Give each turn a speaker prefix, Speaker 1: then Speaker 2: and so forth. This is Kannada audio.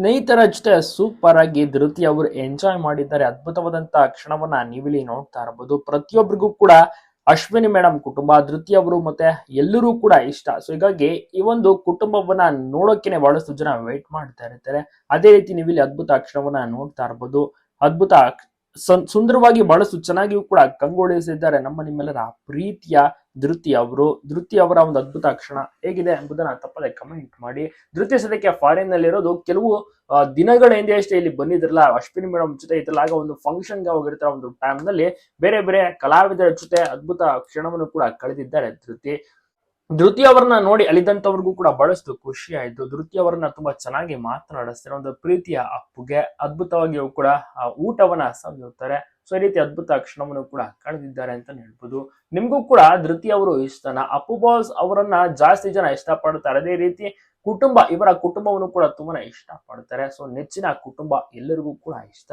Speaker 1: ಸ್ನೇಹಿತರ ಜೊತೆ ಸೂಪರ್ ಆಗಿ ಧೃತಿ ಅವರು ಎಂಜಾಯ್ ಮಾಡಿದ್ದಾರೆ. ಅದ್ಭುತವಾದಂತಹ ಕ್ಷಣವನ್ನ ನೀವಿಲ್ಲಿ ನೋಡ್ತಾ ಇರಬಹುದು ಪ್ರತಿಯೊಬ್ಬರಿಗೂ ಕೂಡ ಅಶ್ವಿನಿ ಮೇಡಮ್ ಕುಟುಂಬ, ಧೃತಿ ಅವರು ಮತ್ತೆ ಎಲ್ಲರೂ ಕೂಡ ಇಷ್ಟ. ಸೊ ಹೀಗಾಗಿ ಈ ಒಂದು ಕುಟುಂಬವನ್ನ ನೋಡೋಕೆ ಬಹಳಷ್ಟು ಜನ ವೇಟ್ ಮಾಡ್ತಾ ಇರ್ತಾರೆ. ಅದೇ ರೀತಿ ನೀವಿಲ್ಲಿ ಅದ್ಭುತ ಕ್ಷಣವನ್ನ ನೋಡ್ತಾ ಇರಬಹುದು ಅದ್ಭುತ ಸುಂದರವಾಗಿ ಬಹಳಷ್ಟು ಚೆನ್ನಾಗಿಯೂ ಕೂಡ ಕಂಗೊಳಿಸಿದ್ದಾರೆ ನಮ್ಮ ನಿಮ್ಮೆಲ್ಲರ ಪ್ರೀತಿಯ ಧೃತಿ ಅವರು. ಧೃತಿ ಅವರ ಒಂದು ಅದ್ಭುತ ಕ್ಷಣ ಹೇಗಿದೆ ಎಂಬುದನ್ನ ತಪ್ಪದೆ ಕಮೆಂಟ್ ಮಾಡಿ. ಧೃತಿ ಸದ್ಯಕ್ಕೆ ಫಾರಿನ್ ನಲ್ಲಿರೋದು. ಕೆಲವು ದಿನಗಳ ಹಿಂದೆ ಅಷ್ಟೇ ಇಲ್ಲಿ ಬಂದಿದ್ರಲ್ಲ, ಅಶ್ವಿನಿ ಮೇಡಮ್ ಜೊತೆ ಇದ್ರಲ್ಲ, ಆಗ ಒಂದು ಫಂಕ್ಷನ್ಗೆ ಹೋಗಿರ್ತಾರೆ ಒಂದು ಟೈಮ್ನಲ್ಲಿ. ಬೇರೆ ಬೇರೆ ಕಲಾವಿದರ ಜೊತೆ ಅದ್ಭುತ ಕ್ಷಣವನ್ನು ಕೂಡ ಕಳೆದಿದ್ದಾರೆ ಧೃತಿ. ಧೃತಿ ಅವರನ್ನ ನೋಡಿ ಅಲಿದಂತವ್ರಿಗೂ ಕೂಡ ಬಹಳಷ್ಟು ಖುಷಿ ಆಯ್ತು. ಧೃತಿ ಅವರನ್ನ ತುಂಬಾ ಚೆನ್ನಾಗಿ ಮಾತನಾಡಿಸ್ತಾರೆ. ಒಂದು ಪ್ರೀತಿಯ ಅಪ್ಪುಗೆ ಅದ್ಭುತವಾಗಿಯೂ ಕೂಡ ಆ ಊಟವನ್ನ ಸವಿಯುತ್ತಾರೆ. ಸೊ, ಈ ರೀತಿ ಅದ್ಭುತ ಕ್ಷಣವನ್ನು ಕೂಡ ಕಳೆದಿದ್ದಾರೆ ಅಂತ ಹೇಳ್ಬೋದು. ನಿಮ್ಗೂ ಕೂಡ ಧೃತಿ ಅವರು ಇಷ್ಟನ. ಅಪ್ಪು ಬಾಸ್ ಅವರನ್ನ ಜಾಸ್ತಿ ಜನ ಇಷ್ಟಪಡ್ತಾರೆ. ಅದೇ ರೀತಿ ಕುಟುಂಬ, ಇವರ ಕುಟುಂಬವನ್ನು ಕೂಡ ತುಂಬಾನೇ ಇಷ್ಟಪಡ್ತಾರೆ. ಸೊ, ನೆಚ್ಚಿನ ಕುಟುಂಬ ಎಲ್ಲರಿಗೂ ಕೂಡ ಇಷ್ಟ.